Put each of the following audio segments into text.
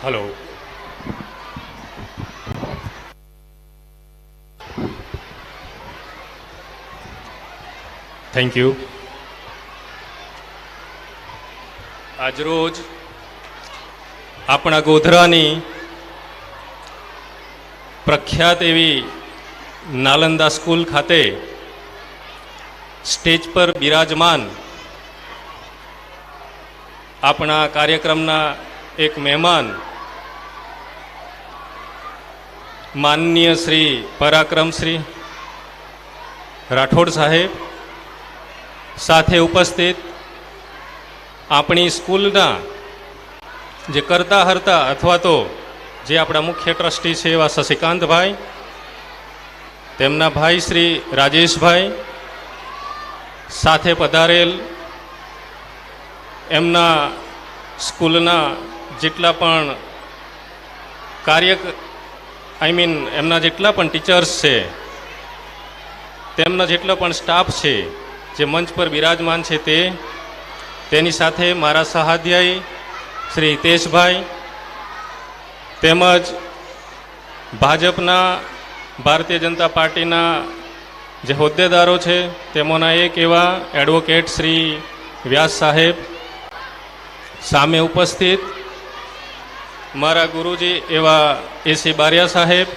Hello thank you આજરોજ આપણા ગોધરાની પ્રખ્યાત એવી નાલંદા સ્કૂલ ખાતે સ્ટેજ પર બિરાજમાન આપણા કાર્યક્રમના એક મહેમાન માનનીય શ્રી પરાક્રમ શ્રી રાઠોડ સાહેબ સાથે ઉપસ્થિત આપણી સ્કૂલના જે કરતા હરતા અથવા તો જે આપણા મુખ્ય ટ્રસ્ટી છે એવા શશિકાંતભાઈ, તેમના ભાઈ શ્રી રાજેશભાઈ સાથે પધારેલ એમના સ્કૂલના જેટલા પણ કાર્ય આઈ મીન એમના જેટલા પણ ટીચર્સ છે, તેમના જેટલો પણ સ્ટાફ છે, જે મંચ પર બિરાજમાન છે તે, તેની સાથે મારા સહાધ્યાયી શ્રી હિતેશભાઈ તેમજ ભાજપના ભારતીય જનતા પાર્ટીના જે હોદ્દેદારો છે, તેમાંના એક એવા એડવોકેટ શ્રી વ્યાસ સાહેબ સામે ઉપસ્થિત મારા ગુરુજી એવા એસી બારિયા સાહેબ,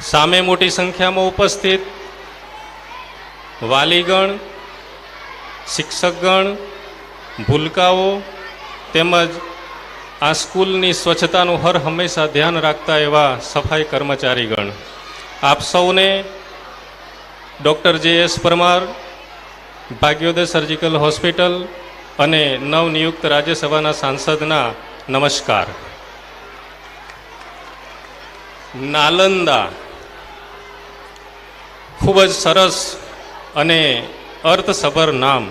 સામે મોટી સંખ્યામાં ઉપસ્થિત વાલીગણ, શિક્ષકગણ, ભૂલકાઓ તેમજ આ સ્કૂલની સ્વચ્છતાનું હર હંમેશા ધ્યાન રાખતા એવા સફાઈ કર્મચારીગણ. આપ સૌને doctor J S Parmar, Bhagyoday surgical hospital અને નવનિયુક્ત રાજ્યસભાના સાંસદના નમસ્કાર. નાલંદા ખૂબ જ સરસ અને અર્થસભર નામ.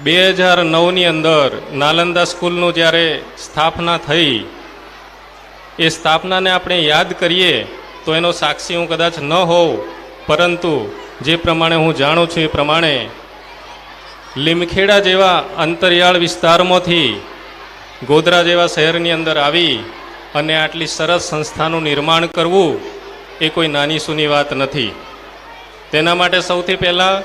બે હજાર નવની અંદર નાલંદા સ્કૂલનું જ્યારે સ્થાપના થઈ, એ સ્થાપનાને આપણે યાદ કરીએ તો એનો સાક્ષી હું કદાચ ન હોઉં, પરંતુ જે પ્રમાણે હું જાણું છું એ પ્રમાણે લીમખેડા જેવા અંતરિયાળ વિસ્તારમાંથી ગોધરા જેવા શહેરની અંદર આવી અને આટલી સરસ સંસ્થાનું નિર્માણ કરવું એ કોઈ નાની સૂની વાત નથી. તેના માટે સૌથી પહેલાં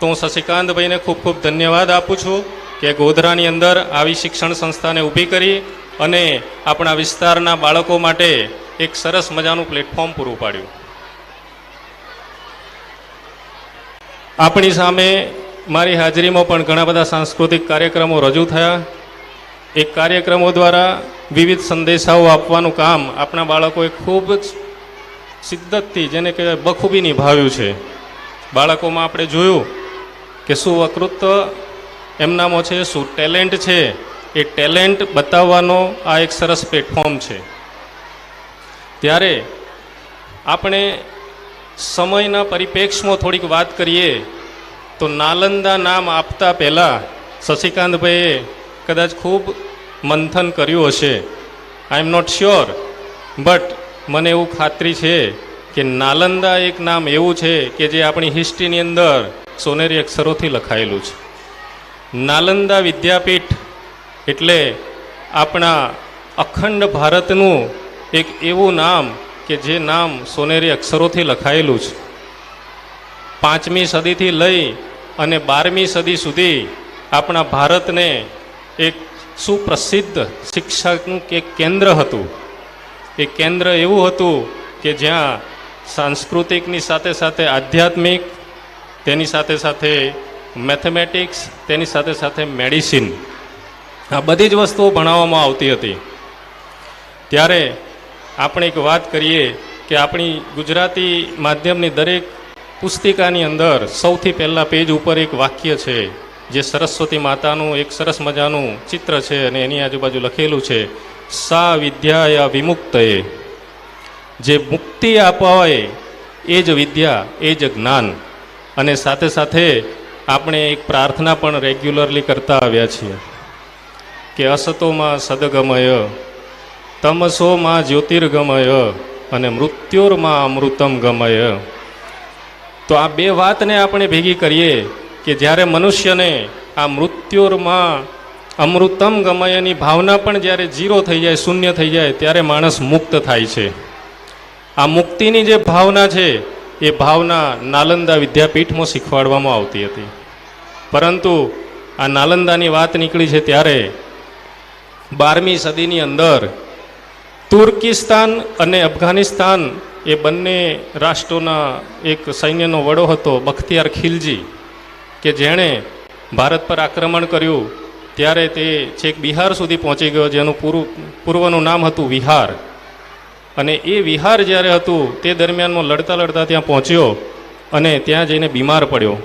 તો હું શશિકાંતભાઈને ખૂબ ખૂબ ધન્યવાદ આપું છું કે ગોધરાની અંદર આવી શિક્ષણ સંસ્થાને ઊભી કરી અને આપણા વિસ્તારના બાળકો માટે એક સરસ મજાનું પ્લેટફોર્મ પૂરું પાડ્યું. આપણી સામે મારી હાજરીમાં પણ ઘણા બધા સાંસ્કૃતિક કાર્યક્રમો રજૂ થયા. એ કાર્યક્રમો દ્વારા વિવિધ સંદેશાઓ આપવાનું કામ આપણા બાળકોએ ખૂબ જ શિદ્દતથી જેને કહેવાય બખૂબી નિભાવ્યું છે. બાળકોમાં આપણે જોયું કે શું વકૃત્વ એમનામાં છે, શું ટેલેન્ટ છે, એ ટેલેન્ટ બતાવવાનો આ એક સરસ પ્લેટફોર્મ છે. ત્યારે આપણે સમયના પરિપ્રેક્ષમાં થોડીક વાત કરીએ તો નાલંદા નામ આપતા પહેલાં શશિકાંતભાઈએ કદાચ ખૂબ મંથન કર્યું હશે. I am not sure but મને એવું ખાતરી છે કે નાલંદા એક નામ એવું છે કે જે આપણી હિસ્ટ્રીની અંદર સોનેરી અક્ષરોથી લખાયેલું છે. નાલંદા વિદ્યાપીઠ એટલે આપણા અખંડ ભારતનું એક એવું નામ કે જે નામ સોનેરી અક્ષરોથી લખાયેલું છે. પાંચમી સદીથી લઈ અને બારમી સદી સુધી આપણા ભારતને એક સુપ્રસિદ્ધ શિક્ષકનું એક કેન્દ્ર હતું. એ કેન્દ્ર એવું હતું કે જ્યાં સાંસ્કૃતિકની સાથે સાથે આધ્યાત્મિક, તેની સાથે સાથે મેથેમેટિક્સ, તેની સાથે સાથે મેડિસિન આ બધી જ વસ્તુઓ ભણાવવામાં આવતી હતી. ત્યારે આપણે એક વાત કરીએ કે આપણી ગુજરાતી માધ્યમની દરેક પુસ્તિકાની અંદર સૌથી પહેલાં પેજ ઉપર એક વાક્ય છે, જે સરસ્વતી માતાનું એક સરસ મજાનું ચિત્ર છે અને એની આજુબાજુ લખેલું છે, સા વિદ્યાયા વિમુક્તએ જે મુક્તિ અપાવે એ જ વિદ્યા, એ જ જ્ઞાન. અને સાથે સાથે આપણે એક પ્રાર્થના પણ રેગ્યુલરલી કરતા આવ્યા છીએ, કે અસતોમાં સદગમય, તમસોમાં જ્યોતિર્ગમય અને મૃત્યુર્માં અમૃતમ ગમય. તો આ બે વાતને આપણે ભેગી કરીએ કે જ્યારે મનુષ્યને આ મૃત્યુરમાં અમૃતમ ગમયની ભાવના પણ જ્યારે ઝીરો થઈ જાય, શૂન્ય થઈ જાય, ત્યારે માણસ મુક્ત થાય છે. આ મુક્તિની જે ભાવના છે, એ ભાવના નાલંદા વિદ્યાપીઠમાં શીખવાડવામાં આવતી હતી. પરંતુ આ નાલંદાની વાત નીકળી છે ત્યારે બારમી સદીની અંદર તુર્કિસ્તાન અને અફઘાનિસ્તાન એ બંને રાષ્ટ્રોના એક સૈન્યનો વડો હતો, બખ્તિયાર ખિલજી, કે જેણે ભારત પર આક્રમણ કર્યું. ત્યારે તે છેક બિહાર સુધી પહોંચી ગયો, જેનું પૂરું, પૂર્વનું નામ હતું વિહાર. અને એ વિહાર જ્યારે હતું, તે દરમિયાનમાં લડતા લડતા ત્યાં પહોંચ્યો અને ત્યાં જઈને બીમાર પડ્યો.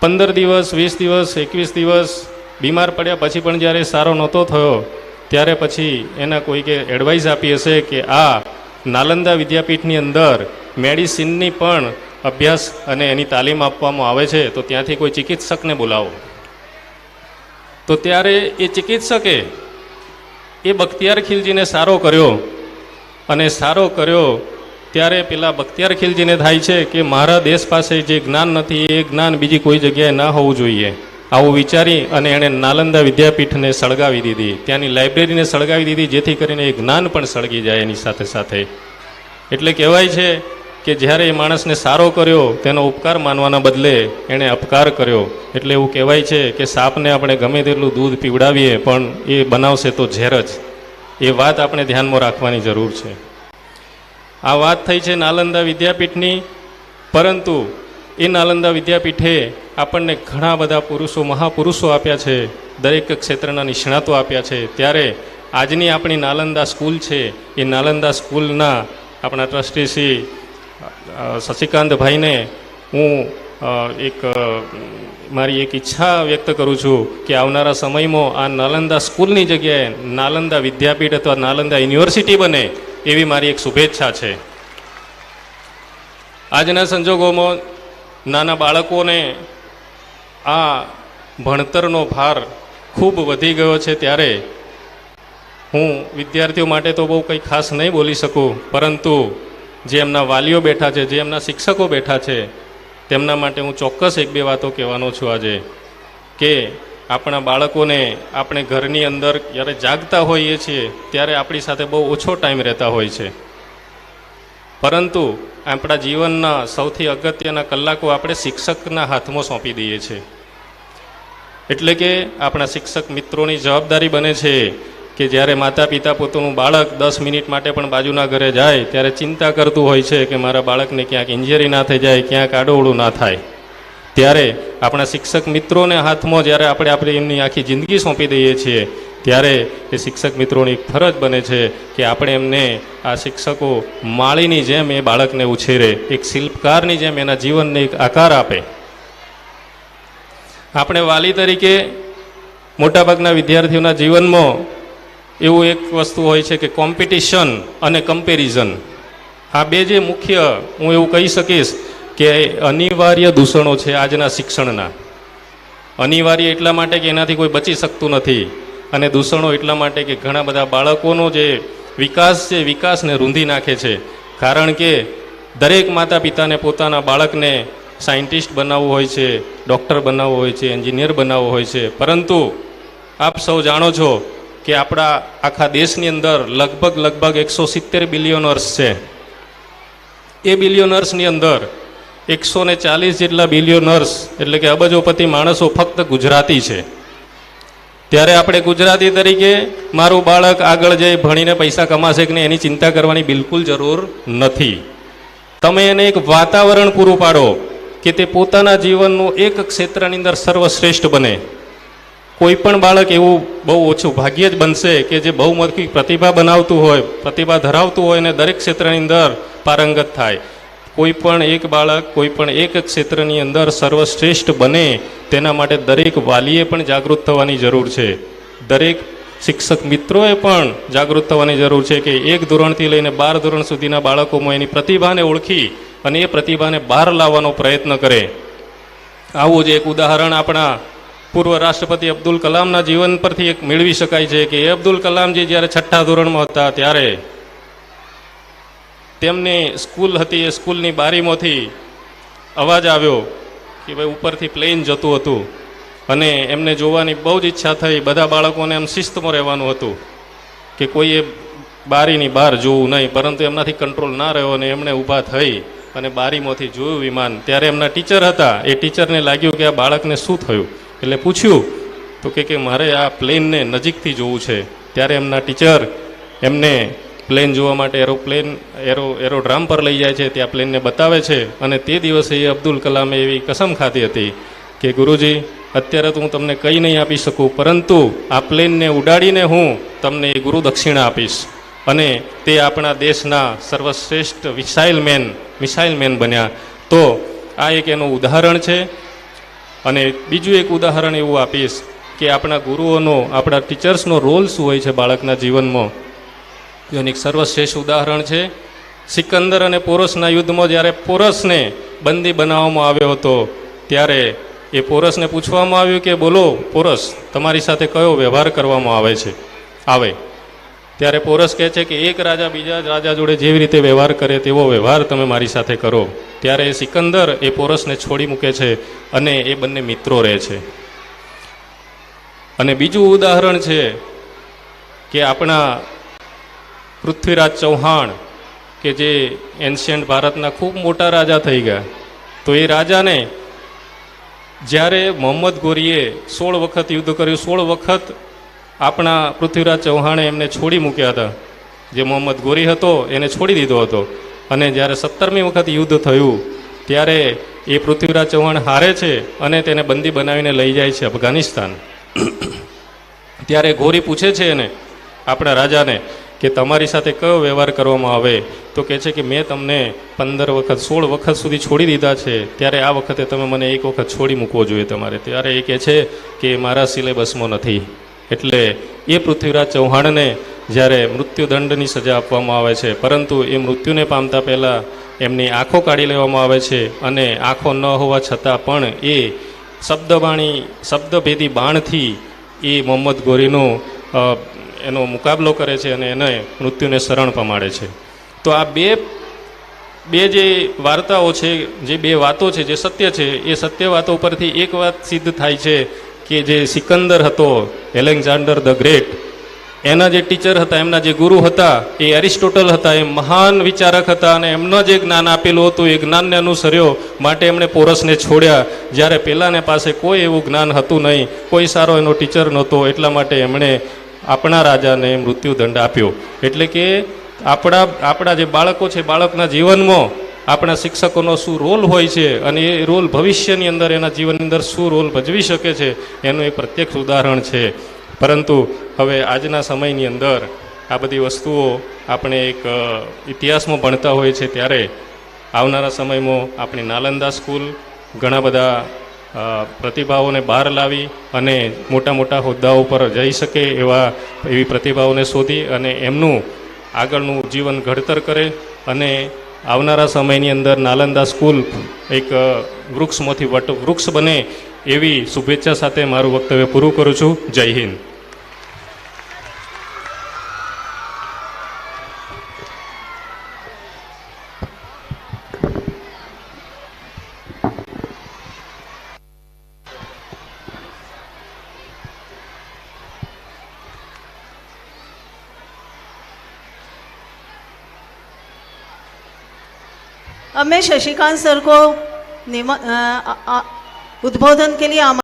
પંદર દિવસ, વીસ દિવસ, એકવીસ દિવસ બીમાર પડ્યા પછી પણ જ્યારે સારો નહોતો થયો, ત્યારે પછી એના કોઈકે એડવાઇસ આપી હશે કે આ નાલંદા વિદ્યાપીઠની અંદર મેડિસિનની પણ અભ્યાસ અને એની તાલીમ આપવામાં આવે છે, તો ત્યાંથી કોઈ ચિકિત્સકને બોલાવો. તો ત્યારે એ ચિકિત્સકે એ બખ્તિયાર ખિલજીને સારો કર્યો અને સારો કર્યો ત્યારે પેલા બખ્તિયાર ખિલજીને થાય છે કે, મારા દેશ પાસે જે જ્ઞાન નથી, એ જ્ઞાન બીજી કોઈ જગ્યાએ ના હોવું જોઈએ. આવું વિચારી અને એણે નાલંદા વિદ્યાપીઠને સળગાવી દીધી. ત્યાંની લાઇબ્રેરીને સળગાવી દીધી, જેથી કરીને એ જ્ઞાન પણ સળગી જાય એની સાથે સાથે. એટલે કહેવાય છે કે જ્યારે એ માણસને સારો કર્યો, તેનો ઉપકાર માનવાના બદલે એણે અપકાર કર્યો. એટલે એવું કહેવાય છે કે સાપને આપણે ગમે તેટલું દૂધ પીવડાવીએ, પણ એ બનાવશે તો ઝેર જ. એ વાત આપણે ધ્યાનમાં રાખવાની જરૂર છે. આ વાત થઈ છે નાલંદા વિદ્યાપીઠની, પરંતુ એ નાલંદા વિદ્યાપીઠે આપણને ઘણા બધા પુરુષો, મહાપુરુષો આપ્યા છે, દરેક ક્ષેત્રના નિષ્ણાતો આપ્યા છે. ત્યારે આજની આપણી નાલંદા સ્કૂલ છે, એ નાલંદા સ્કૂલના આપણા ટ્રસ્ટી શ્રી શશિકાંતભાઈને હું એક મારી એક ઈચ્છા વ્યક્ત કરું છું કે આવનારા સમયમાં આ નાલંદા સ્કૂલની જગ્યાએ નાલંદા વિદ્યાપીઠ અથવા નાલંદા યુનિવર્સિટી બને એવી મારી એક શુભેચ્છા છે. આજના સંજોગોમાં નાના બાળકોને આ ભણતરનો ભાર ખૂબ વધી ગયો છે ત્યારે હું વિદ્યાર્થીઓ માટે તો બહુ કંઈ ખાસ નહીં બોલી શકું, પરંતુ જે એમના વાલીઓ બેઠા છે, જે એમના શિક્ષકો બેઠા છે, તેમના માટે હું ચોક્કસ એક બે વાતો કહેવાનો છું આજે કે આપણા બાળકોને આપણે ઘરની અંદર જ્યારે જાગતા હોઈએ છીએ, ત્યારે આપણી સાથે બહુ ઓછો ટાઈમ રહેતા હોય છે. પરંતુ આપણા જીવનના સૌથી અગત્યના કલાકો આપણે શિક્ષકના હાથમાં સોંપી દઈએ છીએ. એટલે કે આપણા શિક્ષક મિત્રોની જવાબદારી બને છે કે જ્યારે માતા પિતા પોતાનું બાળક દસ મિનિટ માટે પણ બાજુના ઘરે જાય, ત્યારે ચિંતા કરતું હોય છે કે મારા બાળકને ક્યાંક ઇન્જરી ના થઈ જાય, ક્યાંક આડોવડું ના થાય. ત્યારે આપણા શિક્ષક મિત્રોને હાથમાં જ્યારે આપણે આપણે એમની આખી જિંદગી સોંપી દઈએ છીએ ત્યારે એ શિક્ષક મિત્રોની ફરજ બને છે કે આપણે એમને આ શિક્ષકો માળીની જેમ એ બાળકને ઉછેરે, એક શિલ્પકારની જેમ એના જીવનને એક આકાર આપે. આપણે વાલી તરીકે મોટાભાગના વિદ્યાર્થીઓના જીવનમાં એવું એક વસ્તુ હોય છે કે કોમ્પિટિશન અને કમ્પેરિઝન આ બે જે મુખ્ય, હું એવું કહી શકીશ કે અનિવાર્ય દૂષણો છે આજના શિક્ષણના. અનિવાર્ય એટલા માટે કે એનાથી કોઈ બચી શકતું નથી. અને દૂષણો એટલા માટે કે ઘણા બધા બાળકોનો જે વિકાસ છે, વિકાસને રૂંધી નાખે છે. કારણ કે દરેક માતા પિતાને પોતાના બાળકને સાયન્ટિસ્ટ બનાવવું હોય છે, ડૉક્ટર બનાવવું હોય છે, એન્જિનિયર બનાવવું હોય છે. પરંતુ આપ સૌ જાણો છો કે આપણા આખા દેશની અંદર લગભગ લગભગ એકસો સિત્તેર બિલિયોનર્સ છે. એ બિલિયોનર્સની અંદર એકસો ને ચાલીસ જેટલા બિલિયોનર્સ એટલે કે અબજોપતિ માણસો ફક્ત ગુજરાતી છે. ત્યારે આપણે ગુજરાતી તરીકે મારું બાળક આગળ જઈ ભણીને પૈસા કમાશે કે નહીં એની ચિંતા કરવાની બિલકુલ જરૂર નથી. તમે એને એક વાતાવરણ પૂરું પાડો કે તે પોતાના જીવનનું એક ક્ષેત્રની અંદર સર્વશ્રેષ્ઠ બને. કોઈ પણ બાળક એવું બહુ ઓછું ભાગ્યે જ બનશે કે જે બહુમુખી પ્રતિભા બનાવતું હોય, પ્રતિભા ધરાવતું હોય અને દરેક ક્ષેત્રની અંદર પારંગત થાય. કોઈ પણ એક બાળક કોઈ પણ એક ક્ષેત્રની અંદર સર્વશ્રેષ્ઠ બને, તેના માટે દરેક વાલીએ પણ જાગૃત થવાની જરૂર છે. દરેક શિક્ષક મિત્રોએ પણ જાગૃત થવાની જરૂર છે કે એક ધોરણથી લઈને બાર ધોરણ સુધીના બાળકોમાં એની પ્રતિભાને ઓળખી અને એ પ્રતિભાને બહાર લાવવાનો પ્રયત્ન કરે. આવું જ એક ઉદાહરણ આપણા પૂર્વ રાષ્ટ્રપતિ અબ્દુલ કલામના જીવન પરથી એક મેળવી શકાય છે કે એ અબ્દુલ કલામજી જ્યારે છઠ્ઠા ધોરણમાં હતા ત્યારે તેમની સ્કૂલ હતી, એ સ્કૂલની બારીમાંથી અવાજ આવ્યો કે ભાઈ ઉપરથી પ્લેન જતું હતું. અને એમને જોવાની બહુ જ ઈચ્છા થઈ. બધા બાળકોને એમ શિસ્તમાં રહેવાનું હતું કે કોઈએ બારીની બહાર જોવું નહીં, પરંતુ એમનાથી કંટ્રોલ ના રહ્યો અને એમણે ઊભા થઈ અને બારીમાંથી જોયું વિમાન. ત્યારે એમના ટીચર હતા. એ ટીચરને લાગ્યું કે આ બાળકને શું થયું? એટલે પૂછ્યું, તો કે મારે આ પ્લેનને નજીકથી જોવું છે. ત્યારે એમના ટીચર એમને પ્લેન જોવા માટે એરોપ્લેન એરો એરોડ્રામ પર લઈ જાય છે ત્યાં પ્લેનને બતાવે છે. અને તે દિવસે એ અબ્દુલ કલામે એવી કસમ ખાધી હતી કે, ગુરુજી, અત્યારે તો હું તમને કંઈ નહીં આપી શકું, પરંતુ આ પ્લેનને ઉડાડીને હું તમને એ ગુરુ દક્ષિણા આપીશ. અને તે આપણા દેશના સર્વશ્રેષ્ઠ મિસાઇલ મેન મિસાઇલ મેન બન્યા. તો આ એક એનું ઉદાહરણ છે. અને બીજું એક ઉદાહરણ એવું આપીશ કે, આપણા ગુરુઓનો, આપણા ટીચર્સનો રોલ શું હોય છે બાળકના જીવનમાં. એનું એક સર્વશ્રેષ્ઠ ઉદાહરણ છે. સિકંદર અને પોરસના યુદ્ધમાં જ્યારે પોરસને બંદી બનાવવામાં આવ્યો હતો, ત્યારે એ પોરસને પૂછવામાં આવ્યું કે, બોલો, પોરસ, તમારી સાથે કયો વ્યવહાર કરવામાં આવે છે? આવે. ત્યારે પોરસ કહે છે કે, એક રાજા બીજા રાજા જોડે જેવી રીતે વ્યવહાર કરે તેવો વ્યવહાર તમે મારી સાથે કરો. ત્યારે એ સિકંદર એ પોરસને છોડી મૂકે છે અને એ બંને મિત્રો રહે છે. અને બીજું ઉદાહરણ છે કે, આપણા પૃથ્વીરાજ ચૌહાણ, કે જે એન્શિયન્ટ ભારતના ખૂબ મોટા રાજા થઈ ગયા. તો એ રાજાને જ્યારે મોહમ્મદ ગોરીએ સોળ વખત યુદ્ધ કર્યું, સોળ વખત આપણા પૃથ્વીરાજ ચૌહાણે એમને છોડી મૂક્યા હતા. જે મોહમ્મદ ગોરી હતો, એને છોડી દીધો હતો. અને જ્યારે સત્તરમી વખત યુદ્ધ થયું, ત્યારે એ પૃથ્વીરાજ ચૌહાણ હારે છે અને તેને બંદી બનાવીને લઈ જાય છે અફઘાનિસ્તાન. ત્યારે ગોરી પૂછે છે એને, આપણા રાજાને કે તમારી સાથે કયો વ્યવહાર કરવામાં આવે, તો કહે છે કે મેં તમને પંદર વખત, સોળ વખત સુધી છોડી દીધા છે, ત્યારે આ વખતે તમે મને એક વખત છોડી મૂકવો જોઈએ તમારે. ત્યારે એ કહે છે કે મારા સિલેબસમાં નથી. એટલે એ પૃથ્વીરાજ ચૌહાણને જ્યારે મૃત્યુદંડની સજા આપવામાં આવે છે, પરંતુ એ મૃત્યુને પામતા પહેલાં એમની આંખો કાઢી લેવામાં આવે છે અને આંખો ન હોવા છતાં પણ એ શબ્દવાણી શબ્દભેદી બાણથી એ મોહમ્મદ ગોરીનું એનો મુકાબલો કરે છે અને એને મૃત્યુને શરણ પમાડે છે. તો આ બે બે જે વાર્તાઓ છે, જે બે વાતો છે, જે સત્ય છે, એ સત્ય વાતો ઉપરથી એક વાત સિદ્ધ થાય છે કે જે સિકંદર હતો, એલેક્ઝાન્ડર ધ ગ્રેટ એના જે ટીચર હતા, એમના જે ગુરુ હતા, એ એરિસ્ટોટલ હતા, એ મહાન વિચારક હતા અને એમનો જે જ્ઞાન આપેલું હતું, એ જ્ઞાનને અનુસર્યો માટે એમણે પોરસને છોડ્યા. જ્યારે પહેલાંને પાસે કોઈ એવું જ્ઞાન હતું નહીં, કોઈ સારો એનો ટીચર નહોતો, એટલા માટે એમણે આપણા રાજાને મૃત્યુદંડ આપ્યો. એટલે કે આપણા આપણા જે બાળકો છે, બાળકના જીવનમાં આપણા શિક્ષકોનો શું રોલ હોય છે અને એ રોલ ભવિષ્યની અંદર એના જીવનની અંદર શું રોલ ભજવી શકે છે, એનું એક પ્રત્યક્ષ ઉદાહરણ છે. પરંતુ હવે આજના સમયની અંદર આ બધી વસ્તુઓ આપણે એક ઇતિહાસમાં ભણતા હોય છે ત્યારે આવનારા સમયમાં આપણી નાલંદા સ્કૂલ ઘણા બધા પ્રતિભાઓને બહાર લાવી અને મોટા મોટા હોદ્દાઓ પર જઈ શકે એવા, એવી પ્રતિભાઓને શોધી અને એમનું આગળનું જીવન ઘડતર કરે અને આવનારા સમયની અંદર નાલંદા સ્કૂલ એક વૃક્ષમાંથી વટ, વૃક્ષ બને એવી શુભેચ્છા સાથે મારું વક્તવ્ય પૂરું કરું છું. જય હિન્દ. અમે શશિકાંત સર નિમ उद्बोधन के लिए आम-